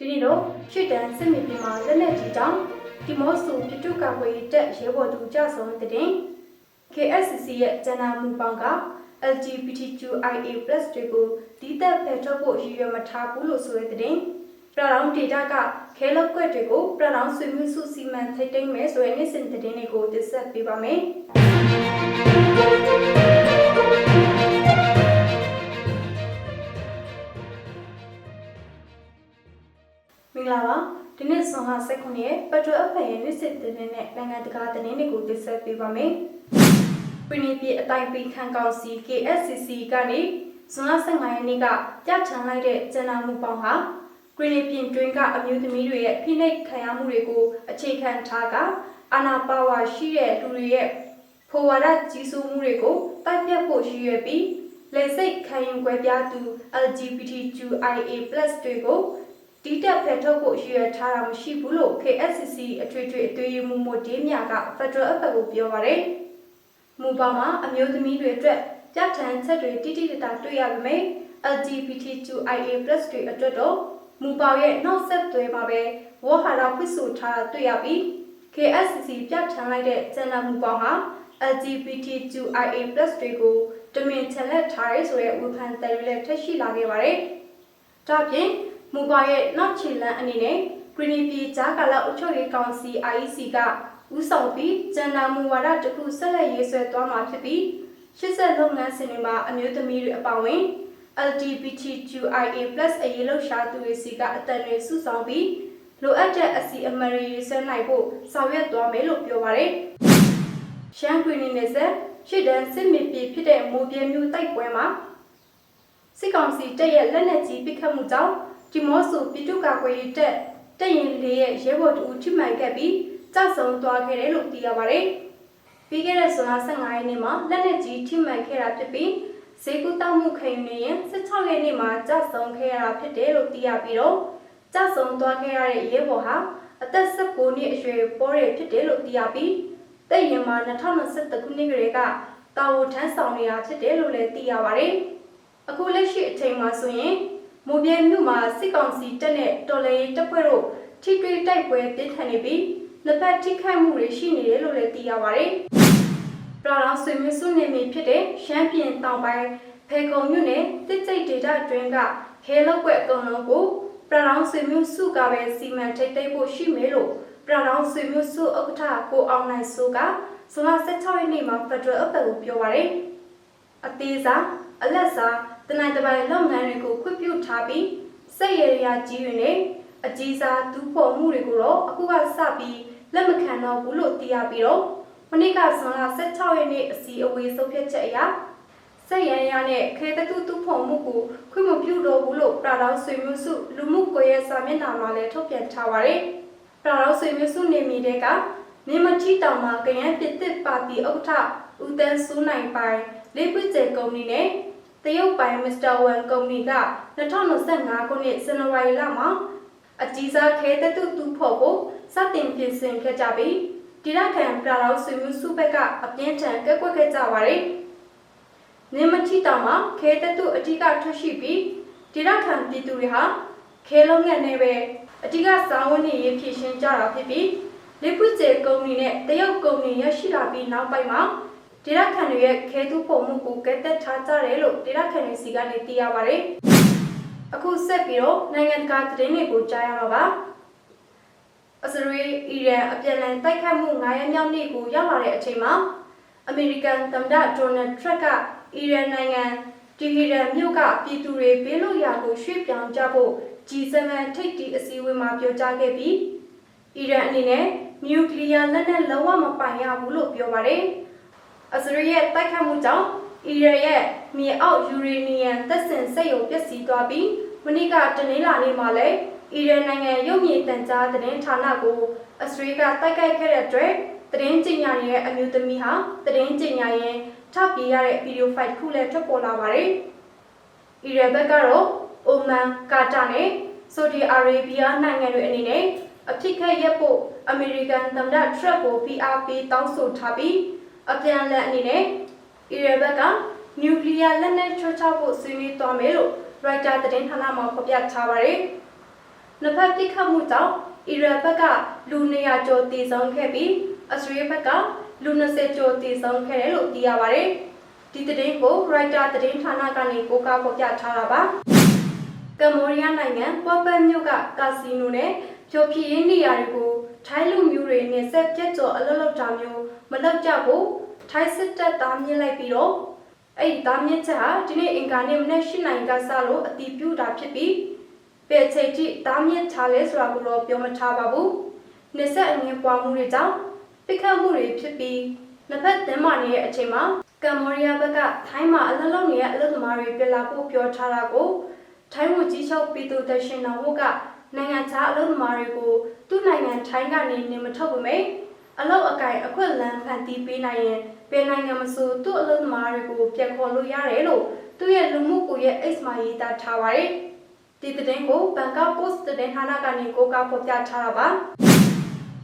ဒီနေ့တော့ရှစ်တန်းစစ်မြေပြင်မှာလက်နက်ကြီးတောင်ဒီမော့ဆိုပြတုကာကွယ်ရေးတပ်ရဲဘော်သူကြဆုံးတဲ့တင် KSCC ရဲ့ဂျန်နာမူပေါင်းက LGBTQIA+ တွေကိုဒီသက်ဖယ်ထုတ်ဖို့ရည်ရွယ်မထားဘူးလို့ဆိုတဲ့တင်ပြည်တော်ဒေတာကခဲလောက်ကွက်တွေကိုပြည်တော်ဆွေမျိုးစုစီမံထိတ်သိမ်းမယ်ဆိုတဲ့နေ့စဉ်သတင်းတွေကိုတင်ဆက်ပေးပါမယ်။ မင်္ဂလာပါဒီနေ့ဆွန်က16ရက်ပထဝအဖရဲ့နေ့စစ်သတင်းနဲ့နိုင်ငံတကာသတင်းတွေကိုတင်ဆက်ပေးပါမယ်။ပြည်내ပြည်အတိုင်းပြည်ခံကောင်စီ KSCC ကနေဆွန်လ15ရက်နေ့ကပြဋ္ဌာန်းလိုက်တဲ့ကျန်နာမှုပေါင်းဟာပြည်내ပြည်တွင်းကအမျိုးသမီးတွေရဲ့ဖိနှိပ်ခံရမှုတွေကိုအခြေခံထားကအာဏာပါဝါရှိတဲ့လူတွေရဲ့ဖော်ဝါဒကြီးစိုးမှုတွေကိုတိုက်ပြတ်ဖို့ရည်ရွယ်ပြီးလေစိတ်ခံယူပွဲပြသူ LGBTQIA+ တွေကို ဒီတက်ဖယ်ထုတ်ဖို့ရည်ရွယ်ထားတာမရှိဘူးလို့ KSCC အထွေထွေအသွေးရမှုမို့ဒေးမြက Federal အဖက်ကိုပြောပါတယ်။မူပေါင်းမှာအမျိုးသမီးတွေအတွက်ပြဋ္ဌာန်းချက်တွေတိတိကျကျတွေ့ရပေမဲ့ LGBTQIA+ တွေအတွက်တော့မူပေါင်းရဲ့နောက်ဆက်တွဲမှာပဲဝေါ်ဟာရဖွင့်ဆိုထားတာတွေ့ရပြီး KSCC ပြဋ္ဌာန်းလိုက်တဲ့ကျန်တဲ့မူပေါင်းဟာ LGBTQIA+ တွေကိုတမင်ချက်လက်ထားရဲဆိုတဲ့ဝေဖန်တယ်တွေလည်းထပ်ရှိလာခဲ့ပါတယ်။ဒါ့အပြင် မူပါရဲ့နောက်ခြေလမ်းအနေနဲ့ Green Pea ဂျာကာလာအုပ်ချုပ်ရေးကောင်စီ IEC ကဥဆောင်ပြီးဂျန်နာမူဝါဒတစ်ခုဆက်လက်ရေးဆွဲသွားမှာဖြစ်ပြီး80လုပ်ငန်းစဉ်တွေမှာအမျိုးသမီးတွေအပါအဝင် LGBTQIA+ အရေးလှုပ်ရှားသူတွေစီကအတန်တွေစုဆောင်ပြီးလိုအပ်တဲ့အစီအမံတွေရေးဆွဲနိုင်ဖို့ဆောင်ရွက်သွားမယ်လို့ပြောပါတယ်။ရှမ်းကွင်းနေနဲ့ဆက်ရှစ်တန်းစစ်မြေပြည်ဖြစ်တဲ့မိုးပြဲမျိုးတိုက်ပွဲမှာစစ်ကောင်စီတပ်ရဲ့လက်နက်ကြီးပစ်ခတ်မှုကြောင့် ဒီမော့ဆိုပြည်သူ့ကာကွယ်ရေးတပ်တပ်ရင်လေးရဲ့ရဲဘော်တူထိမှန်ခဲ့ပြီးကြောက်ဆုံးသွားခဲ့တယ်လို့သိရပါတယ်။ပြီးခဲ့တဲ့ဇွန်လ15ရက်နေ့မှာလက်နက်ကြီးထိမှန်ခဲ့တာဖြစ်ပြီးဈေးကူတောက်မှုခံယူနေရင်16ရက်နေ့မှာကြောက်ဆုံးခဲ့ရတာဖြစ်တယ်လို့သိရပြီးတော့ကြောက်ဆုံးသွားခဲ့ရတဲ့ရဲဘော်ဟာအသက်19နှစ်အရွယ်ပေါ်ရဖြစ်တယ်လို့သိရပြီးတပ်ရင်မှာ2021ခုနှစ်ကလေးကတာဝန်ထမ်းဆောင်နေတာဖြစ်တယ်လို့လည်းသိရပါတယ်။အခုလက်ရှိအချိန်မှာဆိုရင် မူပြဲမြို့မှာစစ်ကောင်စီတပ်နဲ့တော်လှန်ရေးတပ်ဖွဲ့တို့ထိတွေ့တိုက်ပွဲပြင်းထန်နေပြီးလက်ပတ်ထိခိုက်မှုတွေရှိနေတယ်လို့လည်းသိရပါတယ်။ပရာလောင်ဆွေမျိုးစုနေမီဖြစ်တဲ့ရှမ်းပြည်တောင်ပိုင်းဖေကုံမြို့နယ်တစ်ကျိတ်ဒေတာတွင်ကခဲလောက်ွက်အကုန်လုံးကိုပရာလောင်ဆွေမျိုးစုကပဲစီမံထိတ်သိမ်းဖို့ရှိမယ်လို့ပရာလောင်ဆွေမျိုးစုဥက္ကဋ္ဌကိုအောင်နိုင်စိုးကဇွန်လ16ရက်နေ့မှာဖက်ဒရယ်အပတ်ကိုပြောပါတယ်။အသေးစားအလက်စား တနိုင်တပိုင်လုပ်ငန်းတွေကိုခွင့်ပြုထားပြီးစက်ရရကြီးတွေနဲ့အကြီးစားဒူးပေါ်မှုတွေကိုတော့အခုကစပြီးလက်မခံတော့ဘူးလို့သိရပြီးတော့မနေ့ကဇွန်လ16ရက်နေ့အစီအဝေးဆုံးဖြတ်ချက်အရစက်ရရနဲ့ခေတတုတူဖို့မှုကိုခွင့်မပြုတော့ဘူးလို့ပရာတော်ဆွေမျိုးစုလူမှုကွန်ရက်စာမျက်နှာမှာလည်းထုတ်ပြန်ထားပါတယ်။ပရာတော်ဆွေမျိုးစုနေမီတဲ့ကမြမတီတောင်မှာကရန်ပြည်သစ်ပါတီဥက္ကဋ္ဌဦးတန်းစိုးနိုင်ပိုင်လေးပွင့်ကျဲကုမ္ပဏီနဲ့ တရုတ်ပိုင်မစ္စတာဝန်ကုမ္ပဏီက2025ခုနှစ်ဇန်နဝါရီလမှာအကြီးစားခဲတတုတူဖို့ကိုစတင်ပြင်ဆင်ခဲ့ကြပြီးဒီရခံပရာတော်ဆွေမျိုးစုဘက်ကအပြင်းထန်ကက်ကွက်ခဲ့ကြပါတယ်။နေမတီတောင်မှာခဲတတုအဓိကထွက်ရှိပြီးဒီရခံပြည်သူတွေဟာခဲလုံးငတ်နေပဲအဓိကစာဝန်နေရေးဖြည့်ရှင်းကြတာဖြစ်ပြီးလေပွကျဲကုမ္ပဏီနဲ့တရုတ်ကုမ္ပဏီရရှိလာပြီးနောက်ပိုင်းမှာ ဒေတာခန်တွေရဲ့ခဲသူပုံမှုကိုကဲတက်ထားကြတယ်လို့ဒေတာခန်တွေစီကနေသိရပါတယ်။အခုဆက်ပြီးတော့နိုင်ငံတကာသတင်းတွေကိုကြားရမှာပါ။အစ္စရေးအီရန်အပြန်အလှန်တိုက်ခိုက်မှု9ရက်မြောက်နေ့ကိုရောက်လာတဲ့အချိန်မှာအမေရိကန်သမ္မတဒေါ်နယ်ထရန့်ကအီရန်နိုင်ငံတီဟီရန်မြို့ကပြည်သူတွေဘေးလွတ်ရာကိုရွှေ့ပြောင်းကြဖို့ G7 ထိပ်တီအစည်းအဝေးမှာပြောကြားခဲ့ပြီးအီရန်အနေနဲ့နျူကလ িয়ার လက်နက်လုံးဝမပိုင်ရဘူးလို့ပြောပါတယ်။ အစ္စရေးရဲ့တိုက်ခတ်မှုကြောင့်အီရန်ရဲ့မြေအောက်ယူရေနီယံတပ်ဆင်စက်ရုံပျက်စီးသွားပြီးမနေ့ကတနင်္လာနေ့မှာလည်းအီရန်နိုင်ငံရုပ်မြင်သံကြားသတင်းဌာနကိုအစ္စရေးကတိုက်ခိုက်ခဲ့တဲ့အတွက်သတင်းကြေညာနေတဲ့အမျိုးသမီးဟာသတင်းကြေညာရင်ထပ်ပြေးရတဲ့ဗီဒီယိုဖိုက်ခုလည်းထွက်ပေါ်လာပါတယ်။အီရန်ဘက်ကတော့အိုမန်ကာတာနဲ့ဆော်ဒီအာရေဗီးယားနိုင်ငံတွေအနေနဲ့အဖြစ်ခက်ရက်ဖို့အမေရိကန်သမ္မတထရက်ကိုဖိအားပေးတောင်းဆိုထားပြီး အပြန်အလှန်အနေနဲ့အီရန်ဘက်ကနျူကလ িয়ার လက်နက်ချောချဖို့ဆွေးနွေးသွားမယ်လို့ရိုက်တာသတင်းဌာနမှဖော်ပြထားပါတယ်။နှစ်ဖက်တိခတ်မှုကြောင့်အီရန်ဘက်ကလူ200ကျော်တည်ဆုံးခဲ့ပြီးအစ္စရေးဘက်ကလူ20ကျော်တည်ဆုံးခဲ့တယ်လို့သိရပါတယ်။ဒီသတင်းကို Reuters သတင်းဌာနကနေကိုးကားဖော်ပြထားတာပါ။ကမ္ဘောဒီးယားနိုင်ငံပေါ်ပန်မြို့ကကာစီနိုနဲ့ဖြိုဖြည်ရင်းနေရာတွေကို ထိုင်းလူမျိုးတွေနဲ့ဆက်ပြတ်ကျော်အလုပ်လုပ်တာမျိုးမလုပ်ကြဘူးထိုင်းစစ်တပ်သားမြင့်လိုက်ပြီးတော့အဲ့ဒီသားမြင့်ချက်ဟာဒီနေ့အင်္ဂါနေ့မနေ့၈နိုင်ကစလို့အတီးပြုတာဖြစ်ပြီးပေချိတ်တိသားမြင့်ထားလဲဆိုတာကိုတော့ပြောမထားပါဘူး။နှစ်ဆက်အငင်းပွားမှုတွေကြောင့်ပိတ်ခတ်မှုတွေဖြစ်ပြီးနှစ်ဖက်သင်းမာနေတဲ့အချိန်မှာကမ္ဘောဒီးယားဘက်ကထိုင်းမှာအလုပ်လုပ်နေတဲ့အလုပ်သမားတွေပြည်လာဖို့ပြောထားတာကိုထိုင်းဝန်ကြီးချုပ်ပြည်သူတရှင်တော်ဝက နိုင်ငံခြားအလုပ်သမားတွေကိုသူ့နိုင်ငံထိုင်းကနေနေမထုတ်ပါမယ်အလုပ်အကင်အခွင့်အလမ်းဖန်တီးပေးနိုင်ရင်ပြည်နိုင်ငံမဆိုသူ့အလုပ်သမားတွေကိုပြန်ခေါ်လို့ရတယ်လို့သူ့ရဲ့လူမှုကွန်ရက် X မှာရေးသားထားပါတယ်ဒီသတင်းကိုဘန်ကောက်ပို့စ်သတင်းဌာနကနေကိုးကားဖော်ပြထားတာပါ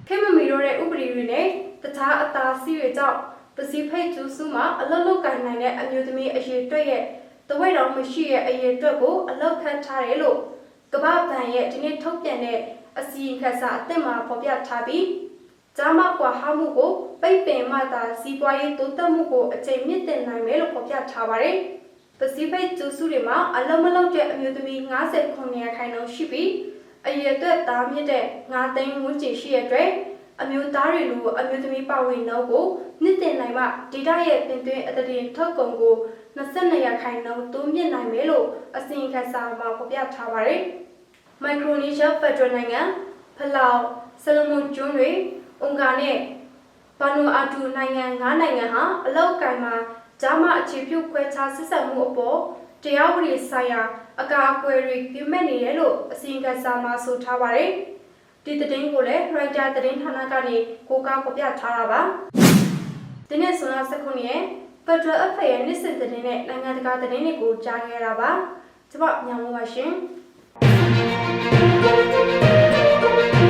ခေမမီတို့ရဲ့ဥပဒေတွေနဲ့တခြားအသာစီးတွေကြောင့်ပစီဖိတ်ကျူးစုမှာအလုပ်လုပ်ကိုင်နိုင်တဲ့အမျိုးသမီးအရေးအတွက်ရဲ့တဝက်တော်မရှိရဲ့အရေးအတွက်ကိုအလောက်ခတ်ထားတယ်လို့ ကမ္ဘာ့ဘဏ်ရဲ့ဒီနေ့ထုတ်ပြန်တဲ့အစီရင်ခံစာအသစ်မှာဖော်ပြထားပြီးဂျာမကွာဟမှုကိုပိတ်ပင်မှသာစီးပွားရေးတိုးတက်မှုကိုအချိန်မြင့်တင်နိုင်မယ်လို့ဖော်ပြထားပါတယ်။ပစိဖိတ်ကျူးစုတွေမှာအလုံးမလုံးတဲ့အမျိုးသမီး59ရာခိုင်နှုန်းရှိပြီးအရေအတွက်သားမြင့်တဲ့9သိန်းဝန်းကျင်ရှိတဲ့အတွက်အမျိုးသားတွေလိုအမျိုးသမီးပါဝင်နှုန်းကိုနှစ်တင်နိုင်မှဒေတာရဲ့တင်သွင်းအတရင်ထုတ်ကုန်ကို 22ရာခိုင်နှုန်းတိုးမြင့်နိုင်မယ်လို့အစီရင်ခံစာမှာဖော်ပြထားပါတယ်။မိုက်ခရိုနီးရှားဖက်ဒရယ်နိုင်ငံဖလောက်ဆလမွန်ကျွန်းတွေအုန်ဂါနဲ့ဘာနူအာတူနိုင်ငံ၅နိုင်ငံဟာအလောက်ကင်မှာဂျာမအခြေပြုခွဲခြားဆက်ဆံမှုအပေါ်တရားဥပဒေဆိုင်ရာအကာအကွယ်တွေကင်းမဲ့နေတယ်လို့အစီရင်ခံစာမှာဆိုထားပါတယ်။ဒီသတင်းကိုလည်း Reuters သတင်းဌာနကနေကိုးကားဖော်ပြထားတာပါ။ဒီနေ့ဆိုတော့19ရက် Federal Affairs ရဲ့နေ့စဉ်သတင်းနဲ့နိုင်ငံတကာသတင်းတွေကိုကြားခဲ့တာပါ။ကျွန်မညောင်ပါရှင်။